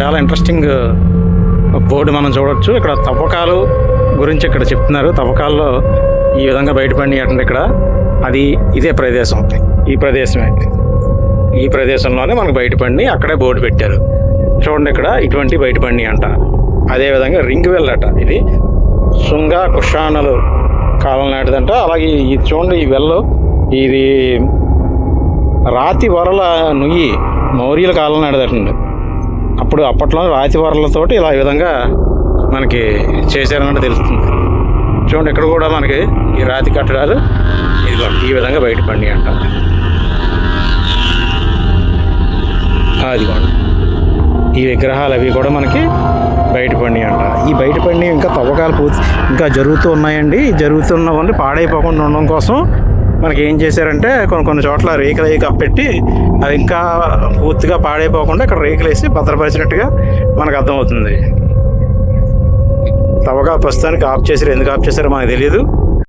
చాలా interesting uh, board మనం చూడొచ్చు. ఇక్కడ తవ్వకాలు గురించి ఇక్కడ చెప్తున్నారు. తవ్వకాల్లో ఈ విధంగా బయటపడి అంటే ఇక్కడ అది ఇదే ప్రదేశం. ఈ ప్రదేశమే. ఈ ప్రదేశంలోనే మనకు బయటపడి అక్కడే బోర్డు పెట్టారు. చూడండి ఇక్కడ ఇటువంటి బయటపడి అంట. అదేవిధంగా రింగ్ వెల్ ఇది. శృంగ కుషానలు కాలం నాటిదంట. అలాగే ఇది చూడండి ఈ వెల్లు ఇది రాతి వరల నుయ్యి మౌర్యుల కాలం నాటిదటండి అప్పుడు అప్పట్లో రాతి ఇలా ఈ విధంగా మనకి చేశారన్నట్టు తెలుస్తుంది. చూడండి ఇక్కడ కూడా మనకి ఈ రాతి కట్టడాలు ఇది ఈ విధంగా బయటపడి అంట. అదిగోండి ఈ విగ్రహాలు అవి కూడా మనకి బయటపడి అంట. ఈ బయటపడి ఇంకా తవ్వకాలు పూర్తి ఇంకా జరుగుతూ ఉన్నాయండి. జరుగుతున్న వల్ల పాడైపోకుండా ఉండడం కోసం మనకి ఏం చేశారంటే కొన్ని కొన్ని చోట్ల రేకులు అవి కప్పెట్టి అది ఇంకా పూర్తిగా పాడైపోకుండా ఇక్కడ రేకులు వేసి భద్రపరిచినట్టుగా మనకు అర్థమవుతుంది. తవ్వగా ప్రస్తుతానికి ఆఫ్ చేశారు ఎందుకు ఆఫ్ చేశారో మనకు తెలియదు